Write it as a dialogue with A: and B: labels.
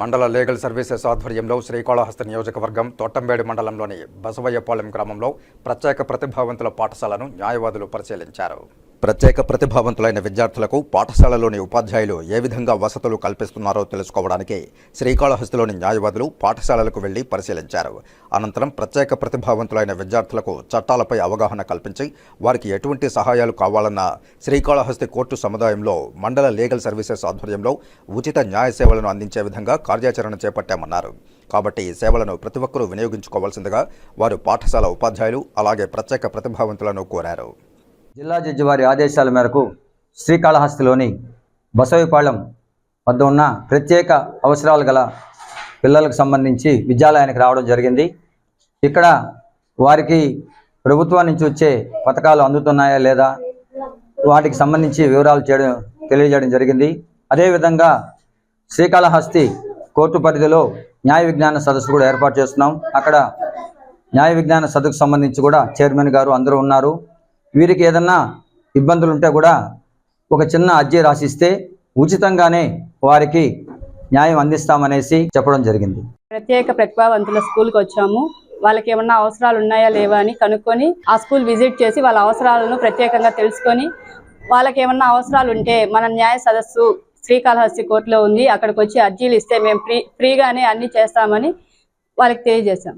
A: మండల legal services ఆధ్వర్యంలో శ్రీకాళహస్తి నియోజకవర్గం తోటంబేడు మండలంలోని బసవయ్యపాలెం గ్రామంలో ప్రత్యేక ప్రతిభావంతుల పాఠశాలను న్యాయవాదులు పరిశీలించారు. ప్రత్యేక ప్రతిభావంతులైన విద్యార్థులకు పాఠశాలలోని ఉపాధ్యాయులు ఏ విధంగా వసతులు కల్పిస్తున్నారో తెలుసుకోవడానికి శ్రీకాళహస్తిలోని న్యాయవాదులు పాఠశాలలకు వెళ్ళి పరిశీలించారు. అనంతరం ప్రత్యేక ప్రతిభావంతులైన విద్యార్థులకు చట్టాలపై అవగాహన కల్పించి వారికి ఎటువంటి సహాయాలు కావాలన్నా శ్రీకాళహస్తి కోర్టు సముదాయంలో మండల లీగల్ సర్వీసెస్ ఆధ్వర్యంలో ఉచిత న్యాయ సేవలను అందించే విధంగా కార్యాచరణ చేపట్టామన్నారు. కాబట్టి ఈ సేవలను ప్రతి ఒక్కరూ వినియోగించుకోవాల్సిందిగా వారు పాఠశాల ఉపాధ్యాయులు అలాగే ప్రత్యేక ప్రతిభావంతులను కోరారు.
B: జిల్లా జడ్జి వారి ఆదేశాల మేరకు శ్రీకాళహస్తిలోని బసవిపాళెం వద్ద ఉన్న ప్రత్యేక అవసరాలు గల పిల్లలకు సంబంధించి విద్యాలయానికి రావడం జరిగింది. ఇక్కడ వారికి ప్రభుత్వం నుంచి వచ్చే పథకాలు అందుతున్నాయా లేదా వాటికి సంబంధించి వివరాలు చేయడం తెలియజేయడం జరిగింది. అదేవిధంగా శ్రీకాళహస్తి కోర్టు పరిధిలో న్యాయ విజ్ఞాన సదస్సు కూడా ఏర్పాటు చేస్తున్నాం. అక్కడ న్యాయ విజ్ఞాన సదస్సుకు సంబంధించి కూడా చైర్మన్ గారు అందరూ ఉన్నారు. వీరికి ఏదన్నా ఇబ్బందులు ఉంటే కూడా ఒక చిన్న అర్జీ రాసిస్తే ఉచితంగానే వారికి న్యాయం అందిస్తామనేసి చెప్పడం జరిగింది.
C: ప్రత్యేక ప్రతిభావంతుల స్కూల్కి వచ్చాము. వాళ్ళకి ఏమన్నా అవసరాలు ఉన్నాయా లేవా అని కనుక్కొని ఆ స్కూల్ విజిట్ చేసి వాళ్ళ అవసరాలను ప్రత్యేకంగా తెలుసుకొని వాళ్ళకి ఏమన్నా అవసరాలు ఉంటే మన న్యాయ సదస్సు శ్రీకాళహస్తి కోర్టులో ఉంది. అక్కడికి వచ్చి అర్జీలు ఇస్తే మేము ఫ్రీ ఫ్రీగానే అన్ని చేస్తామని వాళ్ళకి తెలియజేశాం.